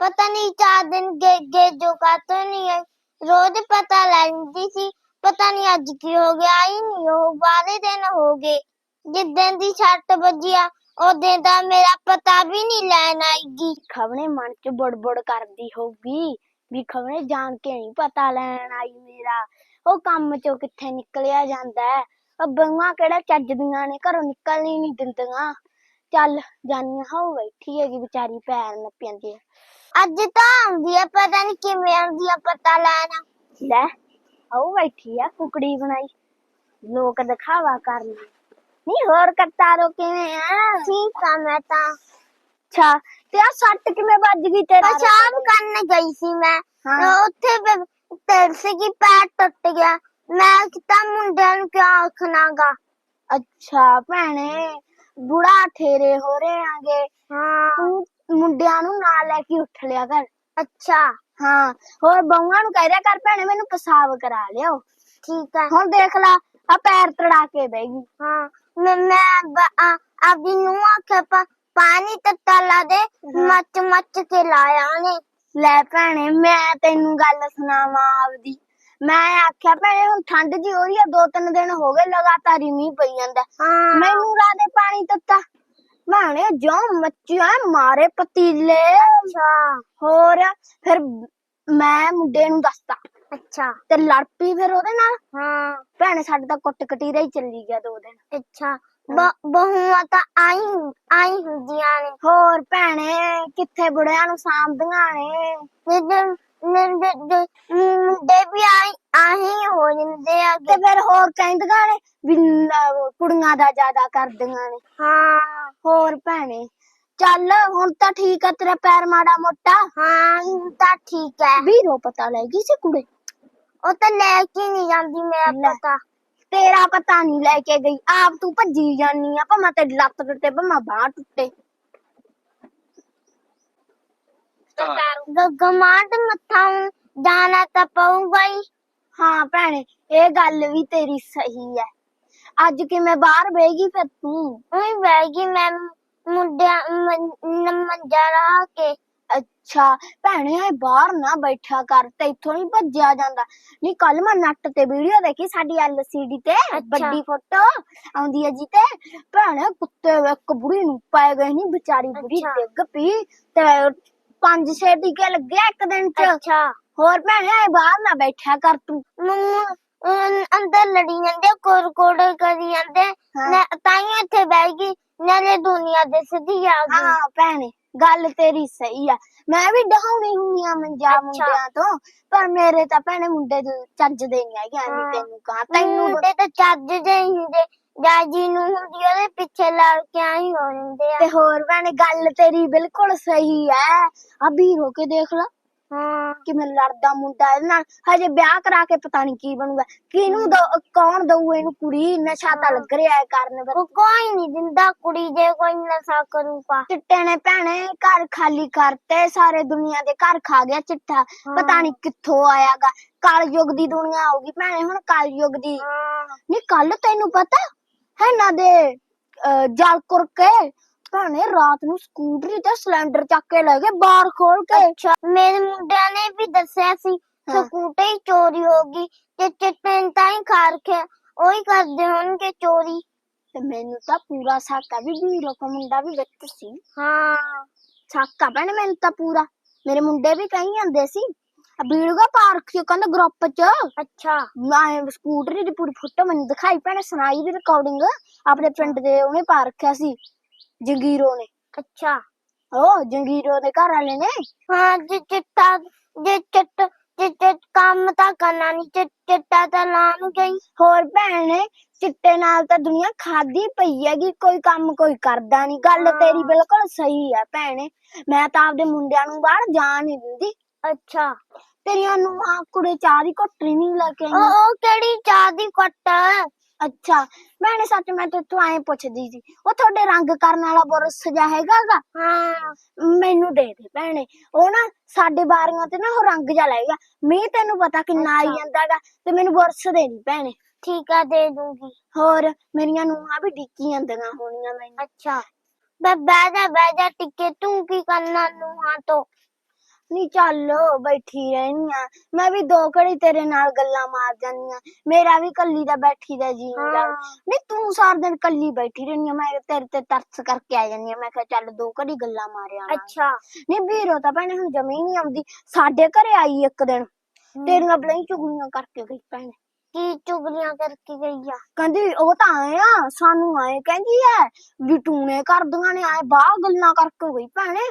ਪਤਾ ਨਹੀਂ ਚਾਰ ਦਿਨ ਗੇ ਜੋ ਕਾਤੋਂ ਨਹੀਂ ਆਈ। ਰੋਜ਼ ਪਤਾ ਲੈਂਦੀ ਸੀ, ਪਤਾ ਨਹੀਂ ਅੱਜ ਕੀ ਹੋ ਗਿਆ, ਆਈ ਨਹੀਂ ਉਹ ਬਾਰੇ ਦਿਨ ਹੋ ਗਏ। ਜਿੱਦਣ ਦੀ ਛੱਟ ਵੱਜੀ ਉਹਦੇ ਦਾ ਮੇਰਾ ਪਤਾ ਵੀ ਨਹੀਂ ਲੈਣ ਆਏਗੀ ਖਵਣੇ ਮਨ ਚ ਬੜਬੜ ਕਰਦੀ ਹੋਊਗੀ, ਵੀ ਖਵਣੇ ਜਾਣ ਕੇ ਨਹੀਂ ਪਤਾ ਲੈਣ ਆਈ ਮੇਰਾ। ਉਹ ਕੰਮ ਚੋਂ ਕਿੱਥੇ ਨਿਕਲਿਆ ਜਾਂਦਾ ਹੈ? ਉਹ ਬੰਗਾ ਕਿਹੜਾ ਚੱਜਦੀਆਂ ਨੇ, ਘਰੋਂ ਨਿਕਲਣੀ ਨਹੀਂ ਦਿੰਦੀਆਂ। ਚੱਲ ਜਾਨੀਆਂ ਹੋ ਬੈਠੀ ਹੈਗੀ ਵਿਚਾਰੀ, ਪੈਰ ਨੱਪਿਆਂਦੀ ਆ ਅੱਜ ਤਾਂ ਆਉਂਦੀ ਆ ਪਤਾ ਨਹੀਂ ਕਿਵੇਂ ਆਉਂਦੀ ਆ ਪਤਾ ਲੈਣ। ਲੈ ਆਉ ਬੈਠੀ ਆ ਕੁਕੜੀ ਬਣਾਈ। ਲੋਕ ਦਿਖਾਵਾ ਕਰਨ। ਨਹੀਂ ਹੋਰ ਕਰਤਾ ਰੋ ਕਿਵੇਂ ਆ? ਠੀਕ ਆ ਮੈਂ ਤਾਂ। ਅੱਛਾ ਤੇ ਆ ਸੱਟ ਕਿਵੇਂ ਵੱਜ ਗਈ ਤੇਰਾ ਪਿਸ਼ਾਬ ਕਰਨ ਗਈ ਸੀ ਮੈਂ। ਹਾਂ। ਉੱਥੇ ਤਰਸ ਗਈ ਪੈਰ ਟੁੱਟ ਗਿਆ। ਮੈਂ ਕਿਤਾ ਮੁੰਡਿਆਂ ਨੂੰ ਕਿਆ ਆਖਣਾਗਾ? ਅੱਛਾ ਭੈਣੇ ਬੁੜਾ ਠੇਰੇ ਹੋ ਰਹੇ ਆਂਗੇ। ਹਾਂ। ਤੂੰ ਮੁੰਡਿਆਂ ਨੂੰ ਨਾਲ ਲੈ ਕੇ ਉੱਠ ਲਿਆ ਕਰ। ਅੱਛਾ ਹਾਂ। ਹੋਰ ਬਹੂਆਂ ਨੂੰ ਕਹਿ ਦਿਆ ਕਰ ਭੈਣੇ ਮੈਨੂੰ ਪਿਸ਼ਾਬ ਕਰਾ ਲਿਓ। ਠੀਕ ਹੈ ਹੁਣ ਦੇਖ ਲਾ ਆ ਪੈਰ ਤੜਾ ਕੇ ਬਹਿ ਗਈ। ਹਾਂ। ਮੈਂ ਮੈਂ ਆਪਦੀ ਨੂੰ ਆਖਿਆ ਪਾ ਪਾਣੀ ਤੱਤਾ ਲਾ ਦੇ ਮੱਚ ਮੱਚ ਕੇ ਲਾਇਆ ਨੇ ਲੈ ਭੈਣੇ ਮੈਂ ਤੈਨੂੰ ਗੱਲ ਸੁਣਾਵਾਂ ਆਪਦੀ। ਮੈਂ ਆਖਿਆ ਭੈਣੇ ਹੁਣ ਠੰਡ ਜੀ ਹੋ ਰਹੀ ਆ ਦੋ ਤਿੰਨ ਦਿਨ ਹੋ ਗਏ ਲਗਾਤਾਰ ਹੀ ਮੀਂਹ ਪਈ ਜਾਂਦਾ। ਮੈਨੂੰ ਰਾ ਦੇ ਪਾਣੀ ਤੱਤਾ। ਭੈਣੇ ਜੋ ਮੱਚਿਆ ਮਾਰੇ ਪਤੀਲੇ। ਅੱਛਾ। ਹੋਰ ਫਿਰ ਮੈਂ ਮੁੰਡੇ ਨੂੰ ਦੱਸਤਾ। ਅੱਛਾ। ਤੇ ਲੜ ਪਈ ਫਿਰ ਉਹਦੇ ਨਾਲ। ਹਾਂ। ਭੈਣੇ ਸਾਡੇ ਤਾਂ ਕੁੱਟ ਕਟੀਰਾ ਹੀ ਚੱਲੀ ਗਿਆ ਦੋ ਦਿਨ। ਅੱਛਾ। ਬਹੂਆਂ ਤਾਂ ਆਈ ਆਈ ਹੁੰਦੀਆਂ ਨੇ। ਹੋਰ ਭੈਣੇ ਕਿੱਥੇ ਬੁੜਿਆਂ ਨੂੰ ਸਾਂਭਦੀਆਂ ਨੇ? ਜਦੋਂ ਮੁੰਡੇ ਮੁੰਡੇ ਵੀ ਆਈ ਆਹੀ ਹੋ ਜਾਂਦੇ ਆ ਤੇ ਫਿਰ ਹੋਰ ਕਹਿੰਦੀਆਂ ਨੇ ਵੀ ਲ- ਕੁੜੀਆਂ ਦਾ ਜ਼ਿਆਦਾ ਕਰਦੀਆਂ ਨੇ। ਹਾਂ। ਹੋਰ ਭੈਣੇ ਚੱਲ ਹੁਣ ਤਾਂ ਠੀਕ ਆ ਤੇਰਾ ਪੈਰ ਮਾੜਾ ਮੋਟਾ। ਹਾਂ ਹੁਣ ਤਾਂ ਠੀਕ ਹੈ ਵੀਰੋ ਪਤਾ ਲੈ ਗਈ ਸੀ ਕੁੜੇ? ਉਹ ਤਾਂ ਲੈ ਕੇ ਨਹੀਂ ਜਾਂਦੀ ਮੇਰਾ। ਪਤਾ। ਤੇਰਾ ਪਤਾ ਨਹੀਂ ਲੈ ਕੇ ਗਈ। ਆਪ ਤੂੰ ਭੱਜੀ ਜਾਨੀ ਆ ਭਾਵੇਂ ਤੇ ਲੱਤ ਟੁੱਟੇ ਭਾਵੇਂ ਬਾਹ ਟੁੱਟੇ। ਗ- ਗਮਾਂਡ ਮੱਥਾ ਹੁਣ ਜਾਣਾ ਤਾਂ ਪਊਗਾ ਹੀ। ਹਾਂ ਭੈਣੇ ਇਹ ਗੱਲ ਵੀ ਤੇਰੀ ਸਹੀ ਹੈ ਅੱਜ ਕਿਵੇਂ ਬਾਹਰ ਬਹਿਗੀ ਫਿਰ ਤੂੰ? ਉਹੀ ਬਹਿ ਗਈ ਮੈਂ ਮੁੰਡਿਆਂ ਮੰਜਾ ਲਾ ਕੇ। ਅੱਛਾ ਭੈਣੇ ਇਹ ਬਾਹਰ ਨਾ ਬੈਠਿਆ ਕਰ ਤੇ ਇੱਥੋਂ ਨਹੀਂ ਭੱਜਿਆ ਜਾਂਦਾ। ਨਹੀਂ ਕੱਲ ਮੈਂ ਨੱਟ ਤੇ ਵੀਡੀਓ ਦੇਖੀ ਸਾਡੀ LCD ਤੇ ਵੱਡੀ ਫੋਟੋ ਆਉਂਦੀ ਹੈ ਜੀ ਤੇ। ਭੈਣੇ ਕੁੱਤੇ ਇੱਕ ਬੁੜੀ ਨੂੰ ਪੈ ਗਏ ਨਹੀਂ ਵਿਚਾਰੀ ਬੁੜੀ। ਡਿੱਗ ਪਈ ਤੇ ਪੰਜ ਛੇ ਟੀਕੇ ਲੱਗੇ ਇੱਕ ਦਿਨ ਚ। ਅੱਛਾ। ਹੋਰ ਭੈਣੇ ਇਹ ਬਾਹਰ ਨਾ ਬੈਠਿਆ ਕਰ ਤੂੰ। ਮੰਮੂ ਅਮ, ਅੰਦਰ ਲੜੀ ਜਾਂਦੇ ਕੋੜ ਕੋੜ ਕਰੀ ਜਾਂਦੇ। ਹਾਂ। ਨਾ ਤਾਂ ਹੀ ਇੱਥੇ ਬਹਿ ਗਈ ਨਾਲੇ ਦੁਨੀਆ ਦਿਸਦੀ ਆ ਗਈ। ਹਾਂ ਭੈਣੇ ਗੱਲ ਤੇਰੀ ਸਹੀ ਆ। ਮੈਂ ਵੀ ਡਹਾਉਣੀ ਹੁੰਨੀ ਆ ਮੰਜਾ ਅੱਛਾ। ਮੁੰਡਿਆਂ ਤੋਂ ਪਰ ਮੇਰੇ ਤਾਂ ਭੈਣੇ ਮੁੰਡੇ ਦੇ ਚੱਜਦੇ ਨਹੀਂ ਹੈਗੇ ਐਵੇਂ ਹਾਂ। ਤੈਨੂੰ ਕਹਾ। ਤੈਨੂੰ ਮੁੰਡੇ ਤਾਂ ਚੱਜ ਦੇ ਹੀ ਹੁੰਦੇ। ਜਾਜੀ ਨੂੰ ਹੁੰਦੀ ਉਹਦੇ ਪਿੱਛੇ ਲੜ ਕੇ ਆਈ ਹੋ ਜਾਂਦੇ ਆ। ਤੇ ਹੋਰ ਭੈਣੇ ਗੱਲ ਤੇਰੀ ਬਿਲਕੁਲ ਸਹੀ ਐ। ਅਭੀ ਹੋ ਕੇ ਦੇਖ ਲਾ ਹਾਂ। ਕਿਵੇਂ ਲੜਦਾ ਮੁੰਡਾ ਇਹਦੇ ਨਾਲ। ਹਜੇ ਵਿਆਹ ਕਰਾ ਕੇ ਪਤਾ ਨਹੀਂ ਕੀ ਬਣੂਗਾ। ਕਿਹਨੂੰ ਦਊ- ਕੌਣ ਦਊ ਇਹਨੂੰ ਕੁੜੀ? ਨਸ਼ਾ ਤਾਂ ਲੱਗ ਰਿਹਾ ਹੈ ਕਰਨ ਪਰ ਉਹ ਕੋਈ ਨਹੀਂ ਦਿੰਦਾ ਕੁੜੀ ਜੇ ਕੋਈ ਨਸ਼ਾ ਕਰੂਗਾ। ਚਿੱਟੇ ਨੇ ਭੈਣੇ ਘਰ ਖਾਲੀ ਕਰਤੇ ਸਾਰੇ ਦੁਨੀਆ ਦੇ ਘਰ ਖਾ ਗਿਆ ਚਿੱਟਾ ਪਤਾ ਨਹੀਂ ਕਿੱਥੋਂ ਆਇਆਗਾ। ਕਲਯੁਗ ਦੀ ਦੁਨੀਆ ਆਊਗੀ ਭੈਣੇ ਹੁਣ ਕਲਯੁਗ ਦੀ। ਹਾਂ। ਨਹੀਂ ਕੱਲ ਤੈਨੂੰ ਪਤਾ? ਹੈ ਨਾ ਦੇ ਜਲ ਕੁਰਕੇ ਭੈਣੇ ਰਾਤ ਨੂੰ ਸਕੂਟਰੀ ਤੇ ਸਿਲੰਡਰ ਚੱਕ ਕੇ ਲੈ ਗਏ ਬਾਹਰ ਖੋਲ ਕੇ। ਅੱਛਾ ਮੇਰੇ ਮੁੰਡਿਆਂ ਨੇ ਵੀ ਦੱਸਿਆ ਸੀ। ਸਕੂਟਰ ਹੀ ਚੋਰੀ ਹੋ ਗਈ ਤੇ ਚਿੱਟੇ ਤਾਂ ਹੀ ਖਾ ਰੱਖਿਆ ਉਹੀ ਕਰਦੇ ਹੋਣਗੇ ਚੋਰੀ। ਤੇ ਮੈਨੂੰ ਤਾਂ ਪੂਰਾ ਸਾਕਾ ਵੀ ਵੀਰੋ ਕੋ ਮੁੰਡਾ ਵੀ ਵਿੱਚ ਸੀ। ਹਾਂ। ਸਾਕਾ ਭੈਣੇ ਮੈਨੂੰ ਤਾਂ ਪੂਰਾ। ਮੇਰੇ ਮੁੰਡੇ ਵੀ ਕਹੀ ਜਾਂਦੇ ਸੀ ਵੀਡੀਓ ਪਾਰਕ ਚ ਕਹਿੰਦਾ ਗਰੁੱਪ ਚ। ਅੱਛਾ। ਮੈਂ ਸਕੂਟਰੀ ਦੀ ਪੂਰੀ ਫੋਟੋ ਮੈਨੂੰ ਦਿਖਾਈ ਭੈਣੇ ਸੁਣਾਈ ਵੀ ਰਿਕਾਰਡਿੰਗ ਆਪਣੇ ਪਿੰਡ ਦੇ ਉਹਨੇ ਪਾ ਰੱਖਿਆ ਸੀ ਜੰਗੀਰੋ ਨੇ। ਅੱਛਾ। ਉਹ ਜੰਗੀਰੋ ਦੇ ਘਰ ਵਾਲੇ ਨੇ। ਹਾਂ ਜੇ ਚਿੱਟਾ ਜੇ ਚਿੱਟ ਜੇ ਚਿੱਟ ਕੰਮ ਤਾਂ ਕਰਨਾ ਨਹੀਂ ਚਿ- ਚਿੱਟਾ ਤਾਂ ਲਾਣ ਗਈ ਹੋਰ ਭੈਣੇ ਚਿੱਟੇ ਨਾਲ ਤਾਂ ਦੁਨੀਆ ਖਾਦੀ ਪਈ ਹੈਗੀ ਕੋਈ ਕੰਮ ਕੋਈ ਕਰਦਾ ਨਹੀਂ ਗੱਲ ਹਾਂ। ਤੇਰੀ ਬਿਲਕੁਲ ਸਹੀ ਹੈ ਭੈਣੇ। ਮੈਂ ਤਾਂ ਆਪਦੇ ਮੁੰਡਿਆਂ ਨੂੰ ਬਾਹਰ ਜਾਣ ਨਹੀਂ ਦਿੰਦੀ। ਅੱਛਾ। ਤੇਰੀਆਂ ਨੂੰ ਆ ਕੁੜੇ ਚਾਹ ਦੀ ਘੁੱਟਰੀ ਨਹੀਂ ਲੈ ਕੇ ਆਈ ਉਹ ਕਿਹੜੀ ਚਾਹ ਦੀ ਕੁੱਟ ਅੱਛਾ। ਭੈਣੇ ਸੱਚ ਮੈਂ ਤੇ ਤੂੰ ਐਂ ਪੁੱਛਦੀ ਸੀ ਉਹ ਤੁਹਾਡੇ ਰੰਗ ਕਰਨ ਵਾਲਾ ਬੁਰਸ਼ ਜਿਹਾ ਹੈਗਾ ਗਾ ਹਾਂ। ਮੈਨੂੰ ਦੇ ਦੇ ਭੈਣੇ। ਉਹ ਨਾ ਸਾਡੇ ਬਾਰੀਆਂ ਤੇ ਨਾ ਉਹ ਰੰਗ ਜਿਹਾ ਲਾਏਗਾ ਮੀਂਹ ਤੈਨੂੰ ਪਤਾ ਕਿੰਨਾ ਆਈ। ਜਾਂਦਾਗਾ ਤੇ ਮੈਨੂੰ ਬੁਰਸ਼ ਦੇ ਦੀ ਭੈਣੇ। ਠੀਕ ਆ ਦੇ ਦੂੰਗੀ। ਹੋਰ ਮੇਰੀਆਂ ਨੂੰਹਾਂ ਵੀ ਡਿੱਕੀ ਜਾਂਦੀਆਂ ਹੋਣੀਆਂ ਮੈਨੂੰ। ਅੱਛਾ। ਬੈ ਬਹਿ ਜਾ ਬਹਿ ਜਾ ਟਿੱਕੇ। ਤੂੰ ਕੀ ਕਰਨਾ ਨੂੰਹਾਂ ਤੋਂ? ਨਹੀਂ ਚੱਲ ਬੈਠੀ ਰਹਿਨੀ ਆ। ਮੈਂ ਵੀ ਦੋ ਘੜੀ ਤੇਰੇ ਨਾਲ ਗੱਲਾਂ ਮਾਰ ਜਾਂਦੀ ਆ। ਮੇਰਾ ਵੀ ਕੱਲੀ ਦਾ ਬੈਠੀ ਦਾ ਜੀ ਲੱਗਦਾ। ਨਹੀਂ ਤੂੰ ਸਾਰਾ ਦਿਨ ਕੱਲੀ ਬੈਠੀ ਰਹਿਨੀ ਆ। ਮੈਂ ਤੇਰੇ ਤੇ ਤਰਸ ਕਰਕੇ ਆ ਜਾਂਦੀ ਆ। ਮੈਂ ਕਿਹਾ ਚੱਲ ਦੋ ਘੜੀ ਗੱਲਾਂ ਮਾਰਿਆ ਅੱਛਾ। ਨਹੀਂ ਵੀਰੋ ਤਾਂ ਭੈਣੇ ਹੁਣ ਜਮੀ ਨਹੀਂ ਆਉਂਦੀ। ਸਾਡੇ ਘਰੇ ਆਈ ਇੱਕ ਦਿਨ। ਤੇਰੀਆਂ ਬਲਈ ਚੁਗਲੀਆਂ ਕਰਕੇ ਗਈ ਭੈਣੇ। ਕੀ ਚੁਗਲੀਆਂ ਕਰਕੇ ਗਈ ਆ? ਕਹਿੰਦੀ ਉਹ ਤਾਂ ਆਏ ਆ ਸਾਨੂੰ ਆਏ ਕਹਿੰਦੀ ਐ। ਵੀ ਟੂਣੇ ਕਰਦੀਆਂ ਨੇ ਆਏ ਬਾਹਰ ਗੱਲਾਂ ਕਰਕੇ ਗਈ ਭੈਣੇ।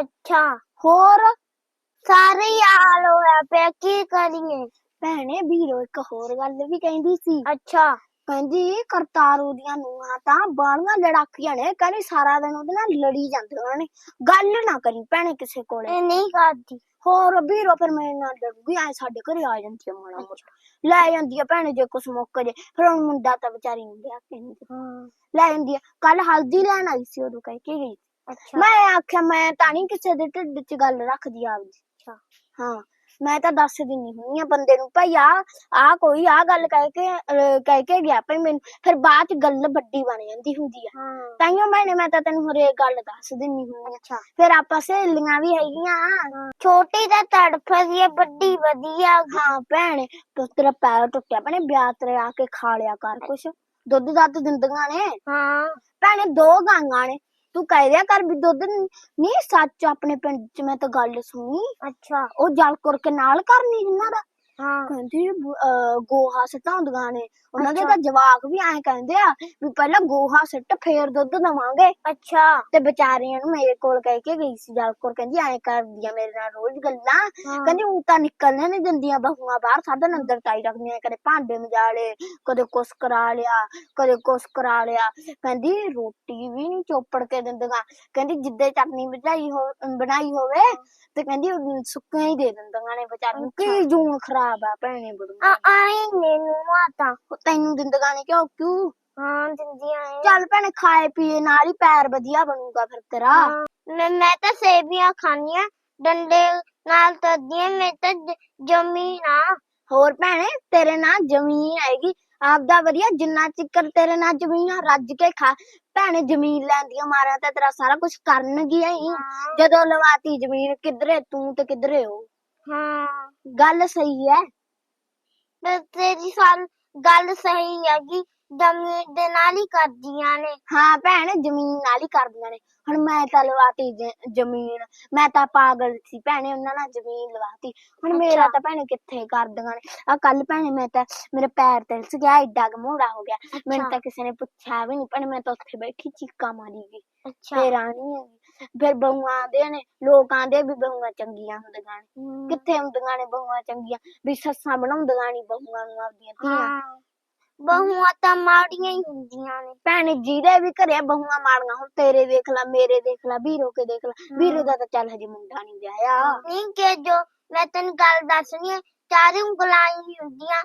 ਅੱਛਾ। ਹੋਰ ਸਾਰੇ ਹੀ ਹਾਲ ਹੋਇਆ ਪਿਆ ਕੀ ਕਰੀਏ? ਭੈਣੇ ਵੀਰੋ ਇੱਕ ਹੋਰ ਗੱਲ ਵੀ ਕਹਿੰਦੀ ਸੀ। ਅੱਛਾ। ਕਹਿੰਦੀ ਕਰਤਾਰੂ ਦੀਆਂ ਨੂੰਹਾਂ ਤਾਂ ਬਾਲੀਆਂ ਲੜਾਕੀਆਂ ਨੇ ਕਹਿੰਦੀ ਸਾਰਾ ਦਿਨ ਉਹਦੇ ਨਾਲ ਲੜੀ ਜਾਂਦੀਆਂ ਨੇ। ਗੱਲ ਨਾ ਕਰੀ ਭੈਣੇ ਕਿਸੇ ਕੋਲੇ। ਇਹ ਨਹੀਂ ਕਰਦੀ ਹੋਰ ਵੀਰੋ ਫਿਰ ਮੇਰੇ ਨਾਲ ਲੜੂਗੀ ਐ ਸਾਡੇ ਘਰੇ ਆ ਜਾਂਦੀ ਆ ਮਾੜਾ ਮੋਟਾ। ਲੈ ਜਾਂਦੀ ਆ ਭੈਣੇ ਜੇ ਕੁਛ ਮੁੱਕ ਜੇ ਫਿਰ ਹੁਣ ਮੁੰਡਾ ਤਾਂ ਵਿਚਾਰੀ ਨੂੰ ਵਿਆਹ ਕੇ ਨਹੀਂ। ਹਾਂ। ਲੈ ਜਾਂਦੀ ਆ। ਕੱਲ ਹਲਦੀ ਲੈਣ ਆਈ ਸੀ ਉਦੋਂ ਕਹਿ ਕੇ ਗਈ ਅੱਛਾ। ਮੈਂ ਆਖਿਆ ਮੈਂ ਤਾਂ ਨਹੀਂ ਕਿਸੇ ਦੇ ਢਿੱਡ 'ਚ ਗੱਲ ਰੱਖਦੀ ਆਪਦੀ। ਅੱਛਾ। ਹਾਂ ਮੈਂ ਤਾਂ ਦੱਸ ਦਿੰਨੀ ਹੁੰਨੀ ਆ ਬੰਦੇ ਨੂੰ ਭਾਈ ਆ ਆ ਕੋਈ ਆ ਗੱਲ ਕਹਿ ਕੇ ਅਹ, ਕਹਿ ਕੇ ਗਿਆ ਭਾਈ ਮੈਨੂੰ। ਫਿਰ ਬਾਅਦ ਚ ਗੱਲ ਵੱਡੀ ਬਣ ਜਾਂਦੀ ਹੁੰਦੀ ਆ। ਹਾਂ। ਤਾਈਓ ਮੈਨੇ ਮੈਂ ਤਾਂ ਤੈਨੂੰ ਹਰੇ ਗੱਲ ਦੱਸ ਦਿੰਨੀ ਹੁੰਨੀ ਆ ਅੱਛਾ। ਫਿਰ ਆਪਾਂ ਸਹੇਲੀਆਂ ਵੀ ਹੈਗੀਆਂ। ਛੋਟੀ ਤਾਂ ਤੜਫਦੀ ਹੈ ਵੱਡੀ ਵਧੀਆ। ਹਾਂ ਭੈਣੇ ਤੇਰਾ ਪੈਰ ਟੁੱਟਿਆ ਭੈਣੇ ਵਿਆਹ ਤੇ ਆ ਕੇ ਖਾ ਲਿਆ ਕਰ ਕੁਛ। ਦੁੱਧ ਦੱਧ ਦਿੰਦੀਆਂ ਨੇ। ਹਾਂ। ਭੈਣੇ ਦੋ ਗਾਂਆਂ ਨੇ। ਤੂੰ ਕਹਿ ਦਿਆ ਕਰ ਵੀ ਦੁੱਧ ਨਹੀਂ ਸੱਚ ਆਪਣੇ ਪਿੰਡ ਚ ਮੈਂ ਤਾਂ ਗੱਲ ਸੁਣੀ। ਅੱਛਾ। ਉਹ ਜਲਕੁਰ ਕੇ ਨਾਲ ਕਰਨੀ ਜਿੰਨਾ ਦਾ। ਹਾਂ। ਕਹਿੰਦੀ ਅਹ ਗੋਹਾ ਸਟਾਉਂਦੀਆਂ ਨੇ। ਉਹਨਾਂ ਦੇ। ਤਾਂ ਜਵਾਕ ਵੀ ਐਂ ਕਹਿੰਦੇ ਆ ਵੀ ਪਹਿਲਾਂ ਗੋਹਾ ਸਿੱਟ ਫੇਰ ਦੁੱਧ ਦਵਾਂਗੇ। ਅੱਛਾ। ਤੇ ਵਿਚਾਰੀਆਂ ਨੂੰ ਮੇਰੇ ਕੋਲ ਕਹਿ ਕੇ ਗਈ ਸੀ ਜਲਕੁਰ ਕਹਿੰਦੀ ਐਂ ਕਰਦੀਆਂ ਮੇਰੇ ਨਾਲ ਰੋਜ਼ ਗੱਲਾਂ। ਕਹਿੰਦੀ ਉਹ ਤਾਂ ਨਿਕਲਣੇ ਨਹੀਂ ਦਿੰਦੀਆਂ ਬਹੂਆਂ ਬਾਹਰ ਸਾਡਾ ਅੰਦਰ ਤਾਈ ਰੱਖਦੀਆਂ ਕਦੇ ਭਾਂਡੇ ਮਜਾਲੇ ਕਦੇ ਕੁਛ ਕਰਾ ਲਿਆ ਕਦੇ ਕੁਛ ਕਰਾ ਲਿਆ। ਕਹਿੰਦੀ ਰੋਟੀ ਵੀ ਨਹੀਂ ਚੋਪੜ ਕੇ ਦਿੰਦੀਆਂ। ਕਹਿੰਦੀ ਜਿੱਦੇ ਚਟਨੀ ਬਣਾਈ ਹੋ ਬਣਾਈ ਹੋਵੇ ਤੇ ਕਹਿੰਦੀ ਸੁੱਕੀਆਂ ਹੀ ਦੇ ਦਿੰਦੀਆਂ ਨੇ ਵਿਚਾਰੀ ਨੂੰ। ਕੀ ਜੂਨ ਖਰਾਬ ਆ ਭੈਣੇ ਆ ਨੇ। ਨੂੰ ਤੈਨੂੰ ਦਿੰਦੀਆਂ ਨੇ ਕਿਉਂ ਕਿਉਂ? ਹਾਂ ਦਿੰਦੀਆਂ ਐ ਚੱਲ ਭੈਣੇ ਖਾਏ ਪੀਏ ਨਾਲ ਹੀ ਪੈਰ ਵਧੀਆ ਬਣੂਗਾ ਫਿਰ ਤੇਰਾ। ਮੈਂ ਮੈਂ ਤਾਂ ਸੇਬੀਆਂ ਖਾਣੀਆਂ ਡੰਡੇ ਨਾਲ ਤੱਦੀਆਂ ਮੈਂ ਤਾਂ ਜ- ਜ਼ਮੀਨ ਆ। ਹੋਰ ਭੈਣੇ ਤੇਰੇ ਨਾਲ ਜ਼ਮੀਨ ਆਏਗੀ ਆਪਦਾ ਵਧੀਆ ਜਿੰਨਾ ਚਿਕਰ ਤੇਰੇ ਨਾਲ ਜ਼ਮੀਨ ਰੱਜ ਕੇ ਖਾ। ਭੈਣੇ ਜ਼ਮੀਨ ਲੈਂਦੀਆਂ ਮਾਰਿਆ ਤਾਂ ਤੇਰਾ ਸਾਰਾ ਕੁਝ ਕਰਨਗੀਆਂ ਹੀ। ਹਾਂ। ਜਦੋਂ ਲਵਾਤੀ ਜ਼ਮੀਨ ਕਿਧਰੇ ਤੂੰ ਤੇ ਕਿਧਰੇ ਹੋ? ਹਾਂ ਗੱਲ ਸਹੀ ਹੈ। ਤੇ ਤੇਰੀ ਸਾਲ ਗੱਲ ਸਹੀ ਹੈਗੀ ਜ਼ਮੀਨ ਦੇ ਨਾਲ ਹੀ ਕਰਦੀਆਂ ਨੇ। ਹਾਂ ਭੈਣ ਜ਼ਮੀਨ ਨਾਲ ਹੀ ਕਰਦੀਆਂ ਨੇ। ਹੁਣ ਮੈਂ ਤਾਂ ਲਵਾਤੀ ਜ- ਜ਼ਮੀਨ। ਮੈਂ ਤਾਂ ਪਾਗਲ ਸੀ ਭੈਣੇ ਉਹਨਾਂ ਨਾਲ ਜ਼ਮੀਨ ਲਵਾਤੀ। ਹੁਣ ਮੇਰਾ ਅੱਛਾ। ਤਾਂ ਭੈਣੇ ਕਿੱਥੇ ਕਰਦੀਆਂ ਨੇ। ਆ ਕੱਲ ਭੈਣੇ ਮੈਂ ਤਾਂ ਮੇਰੇ ਪੈਰ ਤਿਲਸ ਗਿਆ ਏਡਾ ਗਮੋੜਾ ਹੋ ਗਿਆ। ਮੈਨੂੰ ਅੱਛਾ। ਤਾਂ ਕਿਸੇ ਨੇ ਪੁੱਛਿਆ ਵੀ ਨਹੀਂ ਭੈਣੇ ਮੈਂ ਤਾਂ ਉੱਥੇ ਬੈਠੀ ਚੀਕਾਂ ਮਾਰੀ ਗਈ। ਅੱਛਾ। ਫੇਰ ਆਣੀ ਹੈਗੀ। ਫਿਰ ਬਹੂਆਂ ਆਂਦੇ ਨੇ ਲੋਕ ਆਂਦੇ ਵੀ ਬਹੂਆਂ ਚੰਗੀਆਂ ਹੁੰਦੀਆਂ ਨੇ। ਹਮ, ਕਿੱਥੇ ਹੁੰਦੀਆਂ ਨੇ ਬਹੂਆਂ ਚੰਗੀਆਂ? ਵੀ ਸੱਸਾਂ ਬਣਾਉਂਦੀਆਂ ਨਹੀਂ ਬਹੂਆਂ ਨੂੰ ਆਪਦੀਆਂ ਧੀਆਂ। ਹਾਂ। ਬਹੂਆਂ ਤਾਂ ਮਾੜੀਆਂ ਹੀ ਹੁੰਦੀਆਂ ਨੇ। ਭੈਣੇ ਜਿਹਦੇ ਵੀ ਘਰੇ ਬਹੂਆਂ ਮਾੜੀਆਂ ਹੁਣ ਤੇਰੇ ਦੇਖ ਲੈ ਮੇਰੇ ਦੇਖ ਲੈ ਵੀਰੋ ਕੇ ਦੇਖ ਲੈ। ਵੀਰੋ ਦਾ ਤਾਂ ਚੱਲ ਹਜੇ ਮੁੰਡਾ ਨਹੀਂ ਵਿਆਹਿਆ। ਨਹੀਂ ਕਿ ਜੋ ਮੈਂ ਤੈਨੂੰ ਗੱਲ ਦੱਸਣੀ ਹੈ ਚਾਰੇ ਉਂਗਲਾਂ ਹੀ ਹੁੰਦੀਆਂ।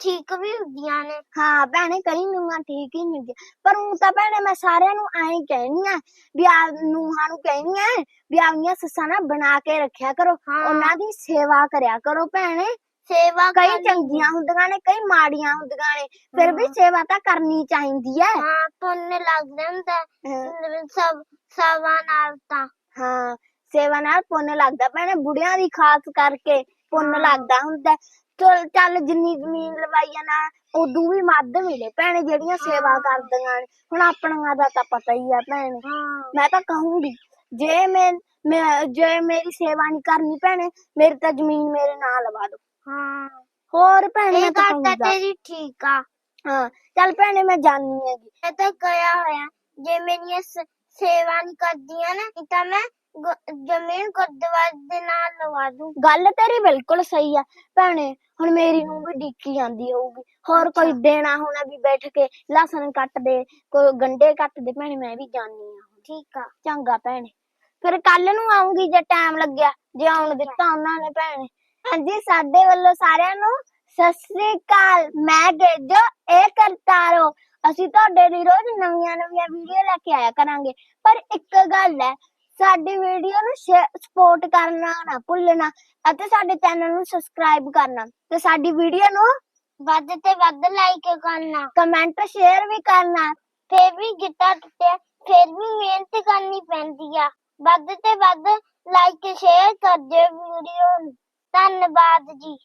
ਠੀਕ ਵੀ ਹੁੰਦੀਆਂ ਨੇ। ਹਾਂ ਭੈਣੇ ਕਈ ਨੂੰਹਾਂ ਠੀਕ ਹੀ ਨਹੀਂ ਹੁੰਦੀਆਂ। ਪਰ ਉਹ ਤਾਂ ਭੈਣੇ ਮੈਂ ਸਾਰਿਆਂ ਨੂੰ ਐਂ ਕਹਿਨੀ ਆ ਵੀ ਆ ਨੂੰਹਾਂ ਨੂੰ ਕਹਿਨੀ ਆ ਵੀ ਆਪਣੀਆਂ ਸੱਸਾਂ ਨਾ ਬਣਾ ਕੇ ਰੱਖਿਆ ਕਰੋ। ਉਹਨਾਂ ਦੀ ਸੇਵਾ ਕਰਿਆ ਕਰੋ ਭੈਣੇ। ਸੇਵਾ ਕਈ ਚੰਗੀਆਂ ਹੁੰਦੀਆਂ ਨੇ ਕਈ ਮਾੜੀਆਂ ਹੁੰਦੀਆਂ ਨੇ। ਫਿਰ ਵੀ ਸੇਵਾ ਤਾਂ ਕਰਨੀ ਚਾਹੀਦੀ ਹੈ ਹਾਂ ਪੁੰਨ ਲੱਗ ਜਾਂਦਾ। ਸਭ ਸਵਾ ਨਾਲ ਤਾਂ। ਹਾਂ ਸੇਵਾ ਨਾਲ ਪੁੰਨ ਲੱਗਦਾ। ਭੈਣੇ ਬੁੜਿਆਂ ਦੀ ਖਾਸ ਕਰਕੇ ਪੁੰਨ। ਲੱਗਦਾ ਹੁੰਦਾ ਚੱਲ ਚੱਲ ਜਿੰਨੀ ਜ਼ਮੀਨ ਲਵਾਈਆਂ ਨਾ ਉਦੋਂ ਵੀ ਮੱਧ ਮਿਲੇ ਭੈਣੇ ਜਿਹੜੀਆਂ ਸੇਵਾ ਕਰਦੀਆਂ ਨੇ। ਹੁਣ ਆਪਣੀਆਂ ਦਾ ਤਾਂ ਪਤਾ ਹੀ ਆ ਭੈਣੇ। ਮੈਂ ਤਾਂ ਕਹੂੰਗੀ ਜੇ ਮੈਂ ਮੈਂ- ਜੇ ਮੇਰੀ ਸੇਵਾ ਨਹੀਂ ਕਰਨੀ ਭੈਣੇ ਮੇਰੀ ਤਾਂ ਜ਼ਮੀਨ ਮੇਰੇ ਨਾਲ ਲਵਾ ਦੋ ਹਾਂ। ਹੋਰ ਭੈਣੇ ਇਹ ਮੈਂ ਤਾਂ ਗੱਲ ਤਾਂ ਕਹੂੰਗਾ ਤੇਰੀ ਠੀਕ ਆ। ਹਾਂ ਚੱਲ ਭੈਣੇ ਮੈਂ ਜਾਣੀ ਹੈਗੀ। ਮੈਂ ਤਾਂ ਗਿਆ ਹੋਇਆ ਜੇ ਮੇਰੀਆਂ ਸ- ਸੇਵਾ ਨਹੀਂ ਕਰਦੀਆਂ ਨਾ ਤਾਂ ਮੈਂ ਜ਼ਮੀਨ ਗੁਰਦੁਆਰੇ ਦੇ ਨਾਲ ਲਵਾ ਦੂੰ। ਗੱਲ ਤੇਰੀ ਬਿਲਕੁਲ ਸਹੀ ਆ। ਭੈਣੇ ਹੁਣ ਮੇਰੀ ਨੂੰ ਵੀ ਡੀਕੀ ਜਾਂਦੀ ਹੋਊਗੀ। ਹੋਰ ਕੋਈ ਦੇਣਾ ਹੋਣਾ ਵੀ ਬੈਠ ਕੇ ਲਸਣ ਕੱਟ ਦੇ ਕੋਈ ਗੰਡੇ ਕੱਟ ਦੇ। ਭੈਣੇ ਮੈਂ ਵੀ ਜਾਣੀ ਆ ਠੀਕ ਆ। ਚੰਗਾ ਭੈਣੇ। ਫਿਰ ਕੱਲ ਨੂੰ ਆਉਂਗੀ ਜੇ ਟਾਈਮ ਲੱਗਿਆ। ਜੇ ਆਉਣ ਦਿੱਤਾ ਉਹਨਾਂ ਨੇ ਭੈਣੇ। ਹਾਂਜੀ ਸਾਡੇ ਵੱਲੋਂ ਸਾਰਿਆਂ ਨੂੰ ਸਤਿ ਸ੍ਰੀ ਅਕਾਲ। ਮੈਂ ਗੇਜੋ ਇਹ ਕਰਤਾਰੋ। ਅਸੀਂ ਤੁਹਾਡੇ ਲਈ ਰੋਜ਼ ਨਵੀਆਂ ਨਵੀਆਂ ਵੀਡੀਓ ਲੈ ਕੇ ਆਇਆ ਕਰਾਂਗੇ। ਪਰ ਇੱਕ ਗੱਲ ਹੈ ਸਾਡੀ ਵੀਡੀਓ ਨੂੰ ਸਪੋਰਟ ਕਰਨਾ, ਨਾ ਭੁੱਲਣਾ ਅਤੇ ਸਾਡੇ ਚੈਨਲ ਨੂੰ ਸਬਸਕ੍ਰਾਈਬ ਕਰਨਾ। ਤੇ ਸਾਡੀ ਵੀਡੀਓ ਨੂੰ ਵੱਧ ਤੇ ਵੱਧ ਲਾਈਕ ਕਰਨਾ ਕਮੈਂਟ ਸ਼ੇਅਰ ਵੀ ਕਰਨਾ, ਫੇਰ ਵੀ ਗਿੱਟਾ ਟੁੱਟਿਆ, ਫੇਰ ਵੀ ਮਿਹਨਤ ਕਰਨੀ ਪੈਂਦੀ ਆ। ਵੱਧ ਤੇ ਵੱਧ ਲਾਈਕ ਸ਼ੇਅਰ ਕਰ ਦਿਓ ਵੀਡੀਓ ਨੂੰ। ਧੰਨਵਾਦ ਜੀ।